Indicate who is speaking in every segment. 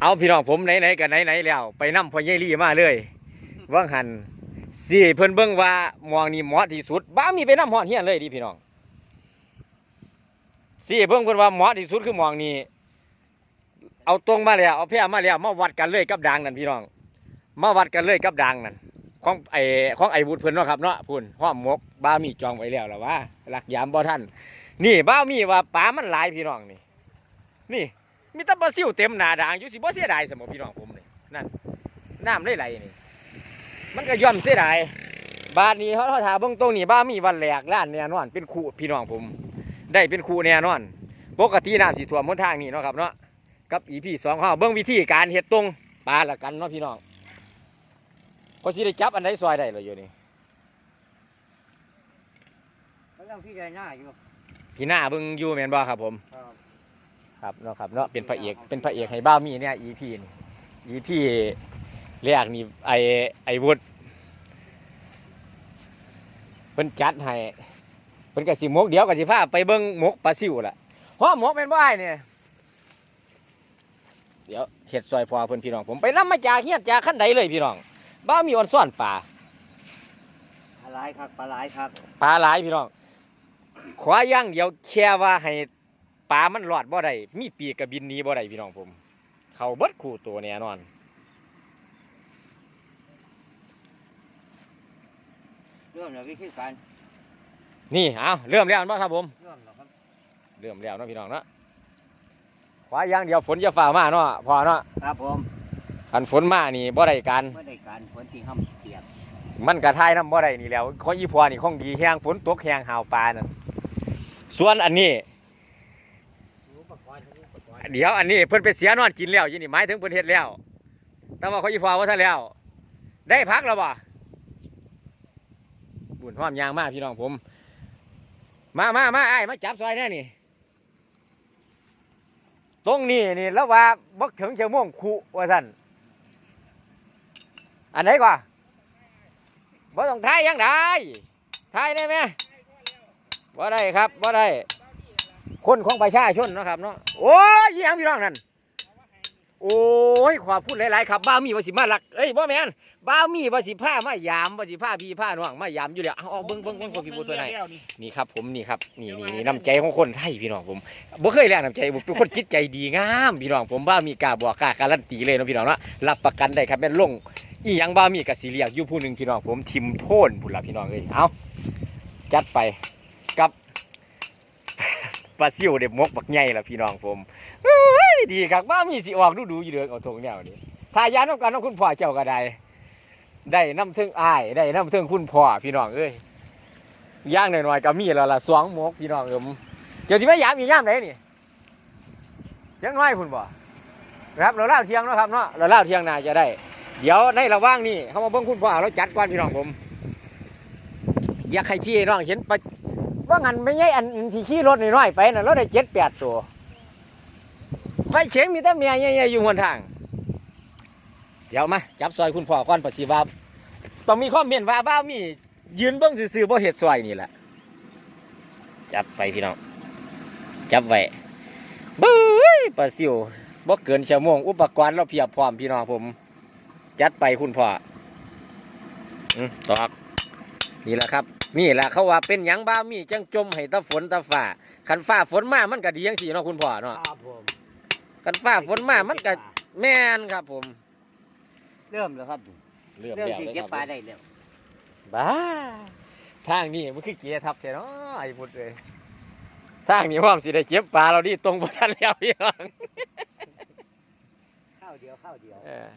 Speaker 1: เอาพี่น้องผมไหนๆกันไหนๆแล้ว ไปนํพ่อใหญ่ลี่มาเลยว่างหันสิให้เพิ่นเบิ่งว่าหมองนี่เหมาะที่สุดบ้ามีไปนํฮอดเฮียนเลยดิพี่น้องสิให้เบิ่งเพิ่นว่าเหมาะที่สุดคือหมองนี้เอาตรงมาแล้วเอาแพร่มาแล้วมาวัดกันเลยกับด่างนั่นพี่น้อง มาวัดกันเลยกับด่างนั่นของไอ้ของไอ้วุฒิเพิ่นเนาะครับเนาะพุ่นห้อมหมกบ้ามีจองไว้แล้วล่ะว่าหลักยามบ่ท่านนี่บ้ามีว่าปลามันหลายพี่น้องนี่ นี่ มีแตะปลาซิวเต็มหน้าด่างอยู่สิบ่เสียดายสมอพี่น้องผมนี่นั่นน้ำไหลๆนี่มันก็ย่อมเสียดายบาทนี้เขาเขาถามเบิ่งตรงนี่บ้ามีวันแหลกล้านแน่นอน เป็นคู่พี่น้องผม ได้เป็นคู่แน่นอนปกติน้ำสิท่วมบนทางนี่เนาะครับเนาะกับอีพีสองเขาเบิ่งวิธีการเฮ็ดตรงปลาละกันเนาะพี่น้องก็สิได้จับอันไหนซอยได้เลยอยู่นี่
Speaker 2: เขาต้องพี่ใจหน้าอยู่
Speaker 1: พี่หน้าเบิ่งอยู่แม่นบ่ครับผม
Speaker 2: ครับ
Speaker 1: ครับเนาะครับเนาะเป็นพระเอกเป็นพระเอกให้บ้ามีเนี่ยอีพีนี่อีพีแรกนี่ไอไอวุฒเพิ่นจัดให้เพิ่นก็สิหมกเดี๋ยวก็สิพาไปเบิ่งหมกปลาซิวล่ะเพราะหมกเป็นบ่อ้ายเนี่ยเดี๋ยวเฮ็ดซอยพอเพิ่นพี่น้องผมไปนำมาจากเฮียนจากคันใดเลยพี่น้องบ้ามีออนซ่อนปลา
Speaker 2: ปลาไหลายครับปลาไหลายครับ
Speaker 1: ปลาหลายพี่น้องขวาอย่างเดียวแค่ว่าให้ ปลามันรอดบ่ได้มีปีกกระบินหนี้บ่ได้พี่น้องผม เขาเบิดคู่ตัวแน่นอน
Speaker 2: เริ่มแล้ววิธีการ
Speaker 1: นี่เอาเริ่มแล้วบ่ครับผม
Speaker 2: เริ่มแล้วครับ
Speaker 1: เริ่มแล้วเนาะพี่น้องเนาะขวาอย่างเดียวฝนจะฝ่ามาเนาะพอเนาะ
Speaker 2: ครับผม
Speaker 1: คันฝนมานี่บ่ได้การ
Speaker 2: เมื่อได้การฝนที่ห้ำเปียก
Speaker 1: มันกระทายน้ำบ่ได้นี่แล้วของอีพอนี่ของดีแห้งฝนตกแห้งหาวปลานั่นส่วนอันนี้
Speaker 2: อุปกรณ์อุปกรณ์
Speaker 1: เดี๋ยวอันนี้เพิ่นไปเสียนอนกินแล้วยี่นี่หมายถึงเพิ่นเฮ็ดแล้ว แต่ว่าเขาอีพอว่าท่านแล้ว ได้พักแล้วบ่บุญหอมยางมากพี่น้องผม มามามาไอ้มาจับซอยแน่นี่ ตรงนี้นี่แล้วว่าบักถึงเชียวม่วงคุว่าท่านอันไหนก่อนบ่ต้องทายยังได้ทายได้ไหมบ่ได้ครับบ่ได้ คนของประชาชนเนาะครับเนาะโอ้ยอีหยังพี่น้องนั่นโอ้ยขอพูดหลายๆครับบ้ามีวาสิมาลักเอ้ยบ่แม่นบ้ามีวาสิผ้ามายามวาสิผ้าพี่ผ้าน้องมายามอยู่แล้วเอาเอาเบิ่งเบิ่งเบิ่งคนพี่บุตรไหนนี่ครับผมนี่ครับนี่นี่นี่น้ำใจของคนไทยพี่น้องผมบ่เคยแลกน้ำใจผมเป็นคนจิตใจดีงามพี่น้องผมบ้ามีกาบอกกาการันตีเลยนะพี่น้องเนาะรับประกันได้ครับแม่นลงอีหยังบ้ามีกับสิเรียกอยู่ผู้หนึ่งพี่น้องผมทิมโทนพุ่นละพี่น้องเอ้ยเอาจัดไป ปลาซิวเด็บมกบักใหญ่ล่ะพี่น้องผมเฮ้ยดีครับว่ามีสิออกดูดูอยู่เด้อเอาทงแนวนี้ทายาน้ำกันน้ำคุณพ่อเจ้าก็ได้ได้น้ำเทึงอ้ายได้น้ำเทึงคุณพ่อพี่น้องเอ้ยย่างหน่อยๆก็มีแล้วล่ะสองมกพี่น้องเอิมเจ้าที่ไม่ยามอีกยามไหนนี่เชียงน้อยคุณบ่ครับเราเล่าเที่ยงเนาะครับเนาะเราเล่าเที่ยงนาจะได้ เดี๋ยวในระว่างนี้เขามาเบิ่งคุณพ่อเราจัดก่อนพี่น้องผมอยากให้พี่น้องเห็นปลา ว่างันไม่ใช่อันที่ขี่รถน้อยๆไปน่ะรถได้เจ็ดแปดตัวไฟเฉียงมีแต่เมียใหญ่ๆอยู่หัวทาง เดี๋ยวมาจับซอยคุณพ่อก่อนปสิว่าต้องมีข้อมเมนต์ว่าบ้ามี ยืนเบิ้งซื่อๆบ่เห็ดซอยนี่แหละจับไปพี่น้องจับไว้บื้อปลาซิวบ่เกินชั่วโมงอุปกรณ์เราเพียบพร้อมพี่น้องผม จัดไปคุณพ่ออืมตอกนี่แหละครับ นี่แหละเขาว่าเป็นหยังบ้ามีจังจมให้ตะฝนตะฝ่าคันฟ้าฝนมามันก็ดีจังสีเนาะคุณพ่อเนาะ
Speaker 2: ครับผม
Speaker 1: คันฟ้าฝนมามันก็แม่นครับ ผม
Speaker 2: เริ่มแล้วครับ
Speaker 1: เริ่ม
Speaker 2: เริ่ม
Speaker 1: แล้ว
Speaker 2: ที่
Speaker 1: เลย
Speaker 2: เก็บ
Speaker 1: ครับ
Speaker 2: ปลาได้แล้ว
Speaker 1: บ้าทางนี้มันคือเกียร์ทับใช่เนาะไอ้พุดเลยทางนี้ว่ามันสิได้เก็บปลาเราดิตรงบ่ทันแล้วพี่น้อง
Speaker 2: ข้าวเดียวข้าวเดียว
Speaker 1: เออ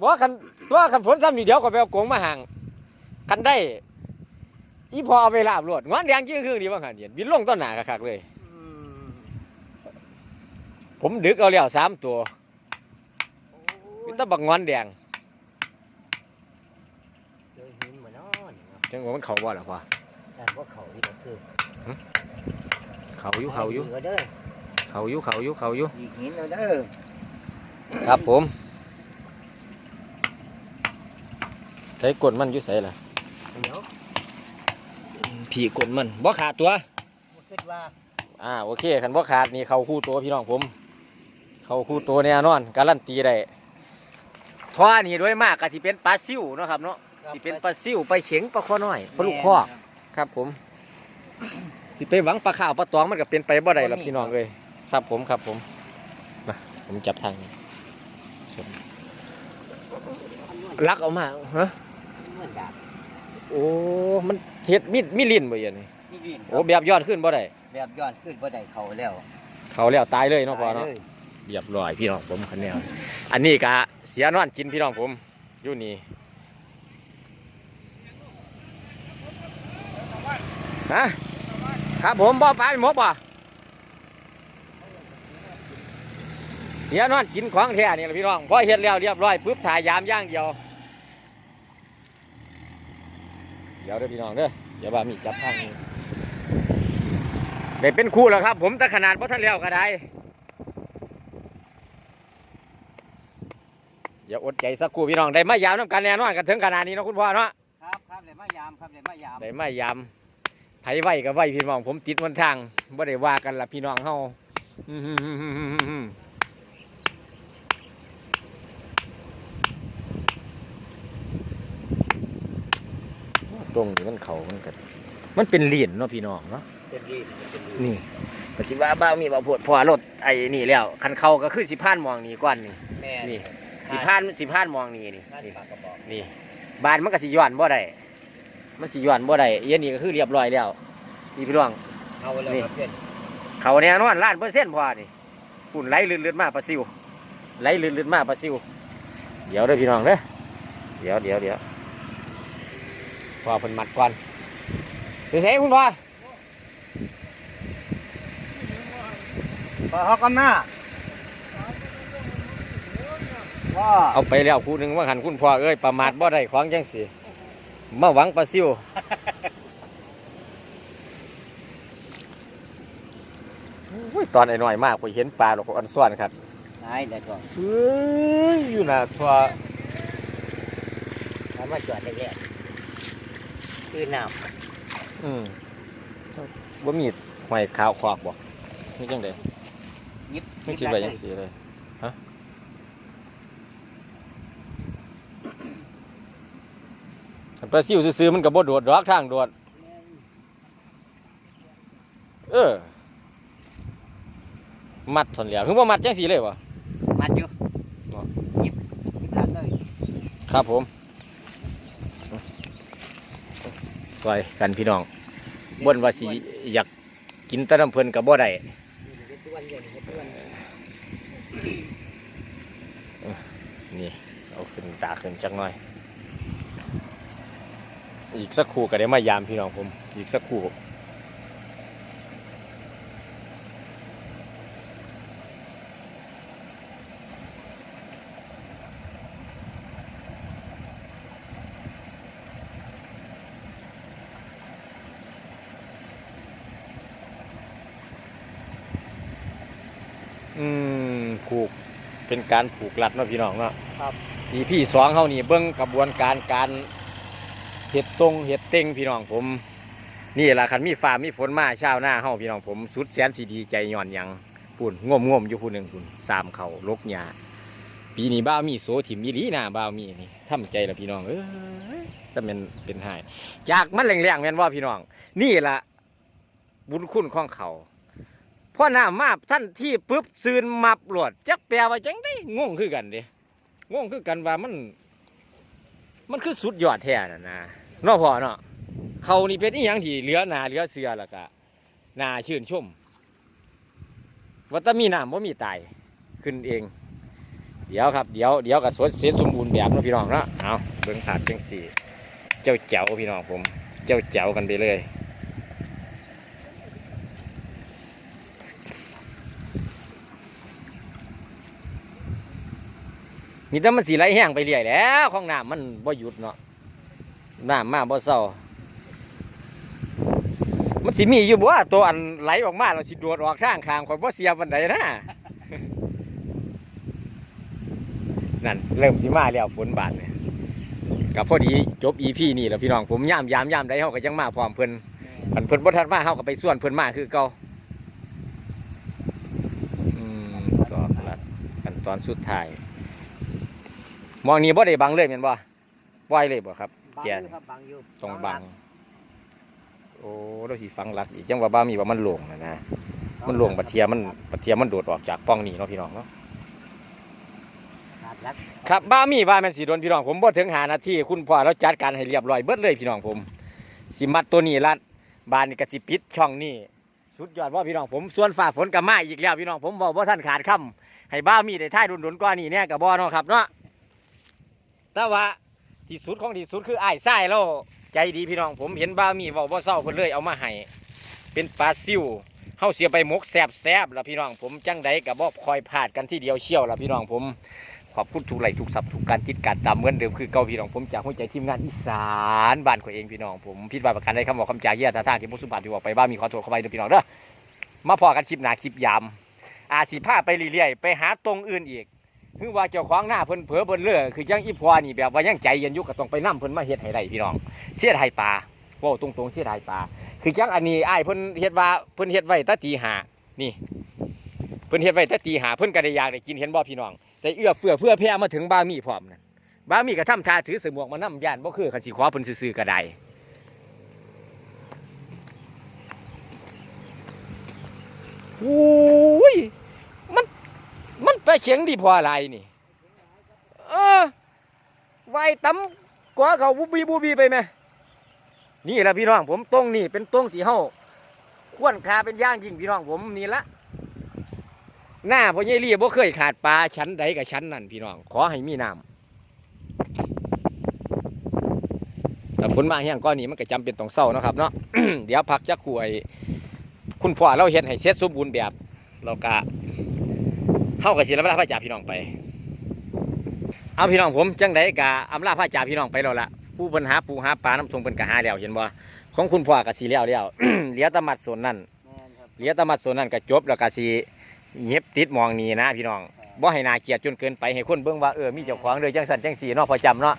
Speaker 1: บ่คันตัวคันฝนซ้ำนี่เดี๋ยวก็ไปเอากรงมาห่างคันได้ อีพอเอาไปลาบรวดงอนแดงจื้อคือดีว่าหันเดียนบินลงต้นหนาคักๆเลย
Speaker 2: อืม
Speaker 1: ผมดึกเอาแล้วสามตัว
Speaker 2: โอ้
Speaker 1: มี
Speaker 2: ย
Speaker 1: แตะบักงอนแดง
Speaker 2: เจอหินมานอนครับ
Speaker 1: จังว่ามันเขาบ่ล่ะพ่อ
Speaker 2: แต่ว่าเขาที่ก็คือ
Speaker 1: เขาอยู่เขาอยู่
Speaker 2: เด้อ
Speaker 1: เขาอยู่เขาอยู่เขาอยู่
Speaker 2: อีกหินแล้วเด้อ
Speaker 1: ครับผมใส่กดมันอยู่ใส่ล่ะ
Speaker 2: เดี๋ยว
Speaker 1: ผีกดมันบ่ขาดตัว
Speaker 2: บ่คิดว่า
Speaker 1: อ่าโอเคคันบ่ขาดนี่เขาคู่ตัวพี่น้องผมเเขาคู่ตัวแน่นอนการันตีได้ท่อนี่ด้วยมากก็สิเป็นปลาซิวเนาะครับเนาะสิเป็นปลาซิวปลาเข็งปลาข้อน้อยปลาลูกคอกครับผม สิไปหวังปลาข้าวปลาตองมันก็เป็นไปบ่ได้หรอกพี่น้องเอ้ยครับผมครับผมมาผมจับทางนี้ลักเออกมาฮะ
Speaker 2: เหมือนดาบ
Speaker 1: โอ้ มันเฮ็ดมีมีลิ้นบ่อย่างนี้
Speaker 2: นี่ดิน
Speaker 1: โอ้แบบยอดขึ้นบ่ได้
Speaker 2: แบบย้อนขึ้นบ่ได้เขาแล้ว
Speaker 1: เขาแล้วตายเลยเนาะพ่อเนาะ
Speaker 2: ตยลย
Speaker 1: เรียบร้อยพี่น้องผมคันแนวอันนี้กะเสียนอนกินพี่น้องผมอยู่นี่ฮะครับผมบ่ปลาหมกบ่เสียนอนกินของแท้นี่แหละพี่น้องพอเฮ็ดแล้วเรียบร้อยปุ๊บถ่ายยามอย่างเดียวเดี๋ยวเด้อพี่น้องเด้อเดี๋ยวว่ามีจับทางนี้ได้เป็นคู่แล้วครับ ผมแต่ขนาดพ่ท่านแล้วก็ได้อย่าอดใจสักครู่พี่น้องได้มายามน้ำกันแน่นอนกันถึงขนาดนี้เนาะคุณพ่อเนาะ
Speaker 2: ครับครับเลยมายามครับเลยมายาม
Speaker 1: ได้มายามไผไหวก็ไหวพี่น้อง ผมติดวันทางบ่ได้ว่ากันละพี่น้องเฮาอื้อหือหือหือหือหือต รงนี้มันเขามันกันมันเป็นเหรียญเนาะพี่น้องเนาะ
Speaker 2: เป็นดีเป็นดี
Speaker 1: นี่ก็สิว่าบ้ามีบ่พวดพอรถไอ้นี่แล้วคันเขาก็คือสิพานมองนี่ก่อนนี่
Speaker 2: แม่
Speaker 1: นี่ สิพานสิพานมองนี่นี่
Speaker 2: นั่น
Speaker 1: นี่
Speaker 2: ปากกระบอก
Speaker 1: นี่บานมันก็สิย้อนบ่ได้มันสิย้อนบ่ได้เย็นนี่ก็คือเรียบร้อยแล้วนี่พี่น้อง
Speaker 2: เอาเลย
Speaker 1: นี่
Speaker 2: ครับเพื่อน
Speaker 1: เขาแน่นอนล้านเปอร์เซ็นต์พอนี่ปุ่นไหลลื่นๆมาปลาซิวไหลลื่นๆมาปลาซิว เดี๋ยวเด้อพี่น้องเด้อเดี๋ยวเดี๋ยวเดี๋ยว พอเพิ่นมัดก่อนไปใส่คุณพ่อ
Speaker 2: พอเขาก็มาพ่อ
Speaker 1: เอาไปแล้วคู่หนึงว่าหันคุณพ่อเอ้ยประมาทบ่ได้ของจังสิมาหวังปลาซิวอุ้ยตอนไอ้น้อยมากไปเห็นปลาหรอกอันซ่อนครับ
Speaker 2: นายเด็ดก่อน
Speaker 1: เฮ้ยอยู่น่ะทัว
Speaker 2: แล้วมาจอดได้แก่ คือน้ำ
Speaker 1: อืมบ่มีหอยขาวขวากบ่มีจังได
Speaker 2: ยิบ
Speaker 1: ไม่คิดว่าจังสีเลย ฮะ อันปลาซิวซื่อๆมันก็บ่โดดดอกทางโดด เออ มัดทนแล้วคือบ่มัดจังสีเลยวะ
Speaker 2: มัดอยู่
Speaker 1: บ่
Speaker 2: ยิบยิบรัดเลย
Speaker 1: ครับผม ซอยกันพี่น้องบ่นว่าสิอยากกินตะน้ำเพลินกับบ่ได้
Speaker 2: นี่เอา
Speaker 1: ขึ้นตาขึ้นจักหน่อย อีกสักครู่ก็ได้มายามพี่น้องผม อีกสักครู่อืม ผูกเป็นการผูกรัดเนาะพี่น้องเนาะ
Speaker 2: ครับ
Speaker 1: อีพี่สองเขานี่เบิ้งกระบวนการการเห็ดตรงเห็ดเต็งพี่น้องผม นี่แหละคันมีฟ้ามีฝนมาเช้าวหน้าเฮาพี่น้องผมสุดแสนสีดีใจย่อนหยังปุ่นง่วมง่วมๆอยู่ผู้หนึ่งปุ่นสามเขาลกหยาปีนี้บ้าวมีโสถิ่มยีดีนะบ้าวมีนี่ทำใจละพี่น้องเอ้ยจะเป็นเป็นหายจากมันแรงๆแม่นว่าพี่น้อง นี่ละบุญคุณของเขา พ่อหน้ามาท่านที่ปุ๊บซืนมับหลวดจักแปลว่าจังได้งงคือกันด้งงคือกันว่ามัน มันคือสุดยอดแท้น่ะนะนอพอเนาะเขานี่เป็นอีหยังที่เหลือหนาเหลือเสือแล้วก็นาชื่นชมว่าแตมีน้ำว่ามีตายขึ้นเอง เดี๋ยวครับ เดี๋ยวเดี๋ยวกับสดเสร็จสมบูรณ์แบบนะพี่น้องเนาะเอาเบิ่งขาดจังสี่ เจ้าเจ๋วพี่น้องผม เจ้าเจ๋วกันไปเลย มีแต่มันสีไหลแห้งไปเรื่อยแล้วของน้ำมันบ่หยุดเนาะน้ำมาบ่เศร้ามันสิมีอยู่บ่ว่าตัวอันไหลออกมาเราสิโดดออกทางขางข่อยบ่เสียบันไดนะนั่นเริ่มสิมาแล้วฝนบาดเนี่ยกับพอดีจบ EP นี่แล้วพี่น้องผมย่ามยามยามใดเฮาก็ยังมาพร้อมเพิ่นคันเพิ่นบ่ทันมาเฮาก็ไปส่วนเพิ่นมาคือเก่าอืมก็ละตอนสุดท้าย มองนี้บ่ได้บังเลยแม่นบ่ปล่อยเลยบ่ครับ
Speaker 2: บัง
Speaker 1: แก
Speaker 2: อนยู่ครับบังอยู่
Speaker 1: ตรงบัง โอ้เราสิฟังหลักอีกจังว่าบ้ามีว่ามันหลวงนะนะ มันหลวงบัดเทียมันบัดเทียมันโดดออกจากป้องนี่เนาะพี่น้องเนาะ
Speaker 2: ขาดรัก
Speaker 1: ครับบ้ามีว่าแม่นสิโดนพี่น้องผมบ่ถึงหานาทีคุณพ่อเราจัดการให้เรียบร้อยเบิดเลยพี่น้องผมสิมัดตัวนี้ลัดบานนี่ก็สิปิดช่องนี้สุดยอดว่าพี่น้องผมส่วนฝ่าฝนกับมาอีกแล้วพี่น้องผมบอกว่าท่านขาดคำให้บ้ามีได้ท่ายดุนๆกว่านี่เนี่ยกับบ่เนาะครับเนาะ แต่ว่าที่สุดของที่สุดคือไอ้ายไส้เราใจดีพี่น้องผมเห็นบ้ามีเว้าบ่เศร้าเพิ่นเลยเอามาให้เป็นปลาซิวเฮาเสียไปมกแซบๆล่ะพี่น้องผมจังใดก็บ่คอยพลาดกันที่เดียวเชี่ยวละพี่น้องผมขอบคุณทุกไหลทุกสับทุกการติดการตามเหมือนเดิมคือเก่าพี่น้องผมจากหัวใจทีมงานอีสานบ้านของเองพี่น้องผมผิดบาประกันได้คำบอกคำจาเยี่ยตาท่าที่มุสุบานที่บอกไปบ้ามีขอโทษเข้าไปเด้อพี่น้องเด้อมาพอกันคลิปหนาคลิปยามอาสีผ้าไปเรื่อยๆไปหาตรงอื่นอีก คือว่าเจ้าของหน้าเพิ่นเผลอเพิ่นเลือคือยังอีพอนี่แบบว่ายังใจเย็นอยู่ก็ต้องไปนํเพิ่นมาเฮ็ดให้ได้พี่น้อง เสียดายปลาว้าตรงๆเสียดายปลาคือจังอันนี้ไอ้เพิ่นเฮ็ดว่าเพิ่นเฮ็ดไว้ตะตีหานี่เพิ่นเฮ็ดไว้แต่ตีหาเพิ่นก็ได้อยากได้กินเห็นบ่พี่น้อง แต่เอื้อเฟื้อเพื่อแผ่มาถึงบามีพร้อมนั่นบามีก็ทำทาถือสมวกมานํย่านบ่คือคันสิขอเพิ่นซื่อๆก็ได้โอ้ย ไปเฉียงดีพออะไรนี่ เออไว้ตำกว่าเขาบูบีบูบีไปไหมนี่แหละพี่น้องผมตรงนี่เป็นตรงที่เฮาควรคาเป็นย่างยิ่งพี่น้องผมนี่ละหน้าพ่อใหญ่เรีบ่เคยขาดปลาชั้นใดกับชั้นนั่นพี่น้อง ขอให้มีน้ำแต่ฝนมาแห้งก้อนนี้มันก็จำเป็นต้องเศร้านะครับเนาะเดี๋ยวพักจะคุยคุณพ่อเราเห็นให้เสร็จสมบูรณ์แบบเราก็ เข้ากับศิลปะพระจ่าพี่น้องไป เอาพี่น้องผมจังไดกะอำลาพระจ่าพี่น้องไปแล้วละผู้เพิ่นหาปูหาปลาน้ำทรงเพิ่นกะหาแล้วเห็นบ่ของคุณพ่อกับสีแล้วแล้วเหลือแตะมัดส่วนนั่น
Speaker 2: แม่นครับ
Speaker 1: เหลียแตมัดโซนนั่นก็จบแล้วก็สิเย็บติดหมองนี้นะพี่น้องบ่ให้นาเกลียดจนเกินไปให้คนเบิ่งว่าเออมีเจ้าของเลยจังสันจังสีเนาะพอจำเนาะ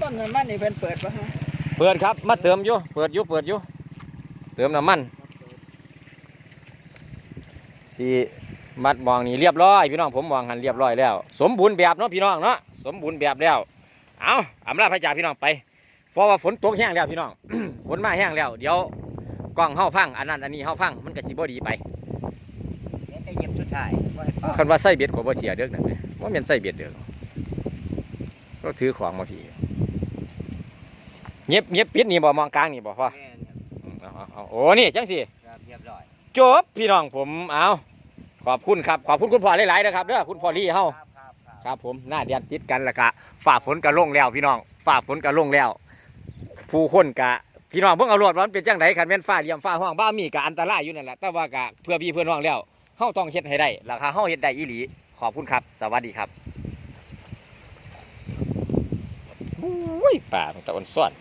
Speaker 3: ต้นน้ำมันนี่เพิ่นเปิดปะฮะ
Speaker 1: เปิดครับมาเติมอยู่เปิดอยู่เปิดอยู่เติมน้ำมันสิ มัดหมองนี้เรียบร้อยพี่น้องผมมองหันเรียบร้อยแล้ว สมบูรณ์แบบเนาะพี่น้องเนาะสมบูรณ์แบบแล้ว เอาอำลาพระจ่าพี่น้องไปเพราะว่าฝนตกแห้งแล้วพี่น้องฝนมาแห้งแล้ว เดี๋ยวกล้องเฮาพังอันนั้นอันนี้เฮาพังมันก็สิบ่ดีไป
Speaker 2: เดี๋ยวจะเย็บสุดท้ายบ่ให้ปลา
Speaker 1: คันว่าใส่เบ็ดก็บ่เสียเด้อนั่นแหละว่าแม่นใส่เบ็ดเด้อก็ถือของมาพี่เงียบเงียบปิดนี่บ่มองกลางนี่บ่พ่อ
Speaker 2: แม่นครับ
Speaker 1: อืมเอาเอาเอาโอ้นี่จังสิ
Speaker 2: ครับเรียบร้อย
Speaker 1: จบพี่น้องผมเอา ขอบคุณครับ ขอบคุณคุณพ่อหลายๆนะครับเด้อคุณพ่อลี่เฮา
Speaker 2: ครับครับครับ
Speaker 1: ครับผมหน้าเดียนติดกันแล้วก็ฝ่าฝนก็ลงแล้วพี่น้องฝ่าฝนก็ลงแล้ว ผู้คนกะพี่น้องเพิ่งเอารวดว่ามันเป็นจังไดคันแม่นฟ้าเหลี่ยมฟ้าห้องบ้ามีกะอันตรายอยู่นั่นแหละแต่ว่ากะเพื่อพี่เพื่อนน้องแล้วเฮาต้องเฮ็ดให้ได้ราคาเฮาเฮ็ดได้อีหลี ขอบคุณครับ สวัสดีครับอุ้ยป่ามันตะอ่อนซ่อน